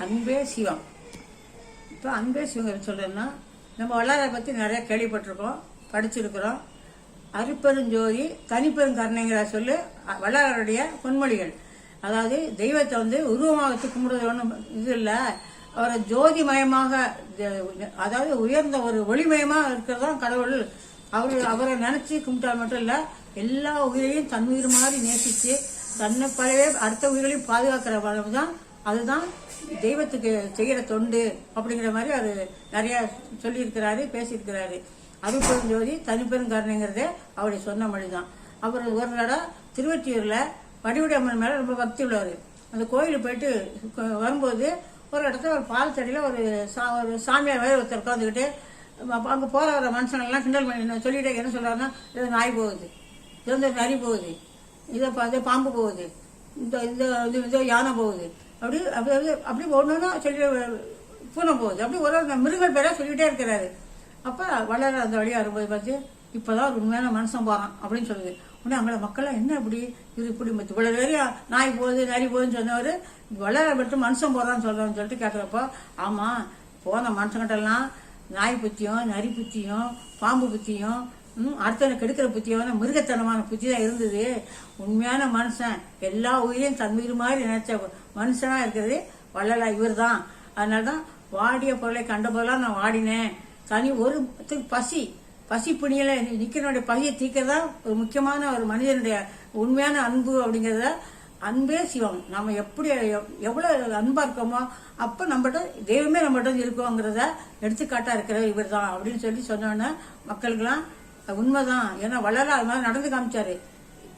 அன்பே சிவம். இப்போ அன்பே சிவம் சொல்றேன்னா நம்ம வள்ளலாரை பற்றி நிறைய கேள்விப்பட்டிருக்கோம் படிச்சிருக்கிறோம். அருப்பெருஞ்சோதி தனிப்பெருங்கருணைங்கிற சொல்லு அ- வள்ளலாருடைய பொன்மொழிகள். அதாவது தெய்வத்தை வந்து உருவமாக கும்பிடுறது ஒன்றும் இது இல்லை. அவரை ஜோதிமயமாக மயமாக அதாவது உயர்ந்த ஒரு ஒளிமயமாக இருக்கிறது தான் கடவுள். அவர் அவரை நினச்சி கும்பிட்டால் மட்டும் இல்லை எல்லா உயிரையும் தன் உயிர் மாதிரி நேசிச்சு தன்னை பழைய அடுத்த உயிர்களையும் பாதுகாக்கிற வளம் தான் அதுதான் தெய்வத்துக்கு செய்கிற தொண்டு அப்படிங்கிற மாதிரி அவர் நிறைய சொல்லியிருக்கிறாரு பேசியிருக்கிறாரு. அருப்பெருஞ்சோதி தனிப்பெருங்கருணைங்கிறதே அவருடைய சொன்ன மொழி தான் அவர் ஒரு தடவை திருவற்றியூர்ல வடிவடி அம்மன் மேலே ரொம்ப பக்தி உள்ளவர். அந்த கோயிலுக்கு போயிட்டு வரும்போது ஒரு இடத்துல ஒரு பால் தடியில் ஒரு சா ஒரு சாமியார் வேறு ஒருத்தர் உட்காந்துக்கிட்டு அங்கே போகிற வர மனுஷனெல்லாம் கிண்டல் பண்ணி சொல்லிட்டு என்ன சொல்கிறாருன்னா இது நாய் போகுது. இது வந்து நரி போகுது. இதை பார்த்து பாம்பு போகுது. இந்த இந்த இது இந்த யானை போகுது. அப்படி அப்படி அப்படி- அப்படி ஒன்று சொல்லி பூனை போகுது. அப்படி ஒரு ஒரு மிருகங்கள் பேராக சொல்லிக்கிட்டே இருக்கிறாரு. அப்போ வளர அந்த வழியாக வரும்போது பார்த்து இப்போதான் ஒரு உண்மையான மனுஷன் போகிறான் அப்படின்னு சொல்லுது. உடனே அவங்கள மக்கள்லாம் என்ன இப்படி? இது இப்படி இவ்வளோ இவ்வளவு வரையும் நாய் போகுது நரி போகுதுன்னு சொன்னவர் வளர மட்டும் மனுஷன் போகிறான்னு சொல்கிறான்னு சொல்லிட்டு கேட்குறப்போ ஆமாம் போன மனுஷங்கிட்டெல்லாம் நாய் புத்தியும் நரி புத்தியும் பாம்பு புத்தியும் அடுத்தவனை கெடுக்கிற புத்தியான மிருகத்தனமான புத்தி தான் இருந்தது. உண்மையான மனுஷன். எல்லா உயிரையும் தன் மாதிரி நினைச்ச மனுஷனாக இருக்கிறது வள்ளலா. இவர் தான் அதனால தான் வாடிய பொருளை கண்ட போதெல்லாம் நான் வாடினேன். தனி ஒரு பசி பசி பிணியில் நிற்கிறனுடைய பசியை தீர்க்கறதா ஒரு முக்கியமான ஒரு மனிதனுடைய உண்மையான அன்பு அப்படிங்கிறத அன்பே சிவம். நம்ம எப்படி எவ்- அன்பாக இருக்கோமோ அப்போ நம்மகிட்ட தெய்வமே நம்மகிட்ட இருக்கோங்கிறத எடுத்துக்காட்டாக இருக்கிற இவர் தான் அப்படின்னு சொல்லி சொன்னோன்னே மக்களுக்கெல்லாம் உண்மைதான். ஏன்னா வளர அது மாதிரி நடந்து காமிச்சாரு.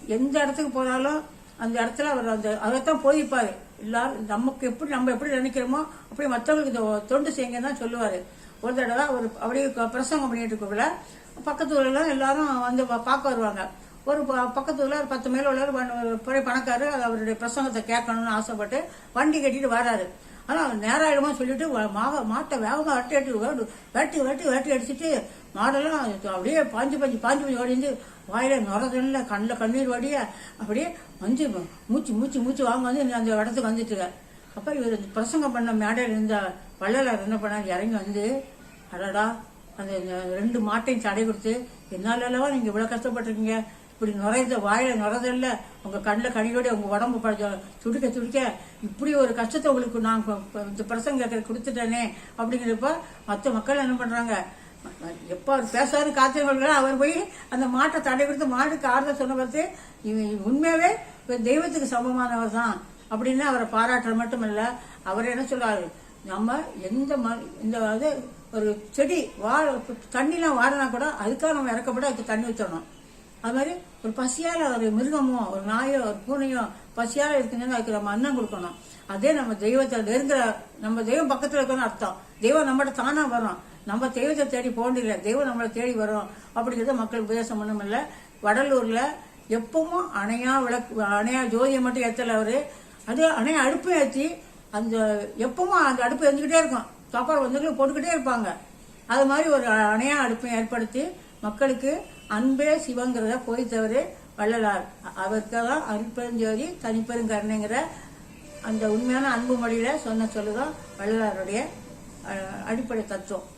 எந்த இடத்துக்கு போனாலும் அந்த இடத்துல அவர் அந்த அதைத்தான் போயிருப்பாரு. எல்லாரும் நமக்கு எப்படி நம்ம எப்படி நினைக்கிறோமோ அப்படி மற்றவங்களுக்கு தொண்டு செய்யுங்கன்னு தான் சொல்லுவாரு. ஒரு தடவை அவர் அப்படியே பிரசங்கம் பண்ணிட்டு இருக்கக்குள்ள பக்கத்து ஊர்லாம் எல்லாரும் வந்து பா- பார்க்க வருவாங்க. ஒரு ப- பக்கத்து ஊரில் ஒரு பத்து மேல உள்ளவர் ஒரு பணக்காரர் அவருடைய பிரசங்கத்தை கேட்கணும்னு ஆசைப்பட்டு வண்டி கட்டிட்டு வராரு. ஆனால் நேரம் நேராயிடுமா சொல்லிட்டு மாக மாட்டை வேகமாக வெட்டி அடி வெட்டி வெட்டி வெட்டி அடிச்சுட்டு மாடெல்லாம் அப்படியே பாஞ்சு பாஞ்சு பாஞ்சு பாஞ்சு ஓடிந்து வாயில நுரதுல கண்ணில் கண்ணீர் வடிய அப்படியே வந்து மூச்சு மூச்சு மூச்சு வாங்க வந்து அந்த இடத்துக்கு வந்துட்டு அப்போ இவர் இந்த பிரசங்கம் பண்ண மேடையில் இருந்த வள்ளலார் என்ன பண்ணார்? இறங்கி வந்து அடடா அந்த ரெண்டு மாட்டையும் தடை கொடுத்து என்னால நீங்கள் இவ்வளோ இவ்வளவு கஷ்டப்பட்டிருக்கீங்க? இப்படி நுரைந்த வாயில நுரதல்ல உங்க கண்ணில் கனியோட உங்க உடம்பு ப- துடிக்க துடிக்க இப்படி ஒரு கஷ்டத்தை உங்களுக்கு நான் இந்த பிரசங்க கொடுத்துட்டேனே அப்படிங்கிறப்ப மற்ற மக்கள் என்ன பண்றாங்க? எப்போ அவர் பேசாரு காத்திருக்கா அவர் போய் அந்த மாட்டை தடை கொடுத்து மாட்டுக்கு ஆறுதல் சொன்ன பார்த்து இவன் உண்மையாவே தெய்வத்துக்கு சமமானவர் தான் அப்படின்னு அவரை பாராட்டுற மட்டும் இல்லை அவர் என்ன சொல்றாரு? நம்ம எந்த ம- இந்த அது ஒரு செடி வா தண்ணிலாம் வாடினா கூட அதுக்காக நம்ம இறக்கப்பட அதுக்கு தண்ணி ஊற்றணும் அது மாதிரி ஒரு பசியால ஒரு மிருகமோ ஒரு நாயோ ஒரு பூனையோ பசியால இருக்குதுன்னு அதுக்கு நம்ம அன்னம் கொடுக்கணும். அதே நம்ம தெய்வத்தை நெருங்குற நம்ம தெய்வம் பக்கத்துல இருக்கணும்னு அர்த்தம். தெய்வம் நம்மகிட்ட தானா வரும். நம்ம தெய்வத்தை தேடி போகண்டில்ல தெய்வம் நம்மளை தேடி வரும். அப்படிங்கிறத மக்களுக்கு உபதேசம் பண்ணணும் இல்ல வடலூர்ல எப்பவும் அணையா விளக்கு அணையா ஜோதியை மட்டும் ஏத்தல அவரு. அது அணையா அடுப்பு ஏற்றி அந்த எப்பவும் அந்த அடுப்பு எரிஞ்சுக்கிட்டே இருக்கும். சாப்பாடு வந்து போட்டுக்கிட்டே இருப்பாங்க. அது மாதிரி ஒரு அணையா அடுப்பை ஏற்படுத்தி மக்களுக்கு அன்பே சிவங்கிறத போதித்தவர் வள்ளலார். அவருக்கெல்லாம் தான் அருட்பெருஞ்சோதி தனிப்பெருங்கருணைங்கிற அந்த உண்மையான அன்பு மொழியில சொன்ன சொல்லுதான் வள்ளலாருடைய அடிப்படை தத்துவம்.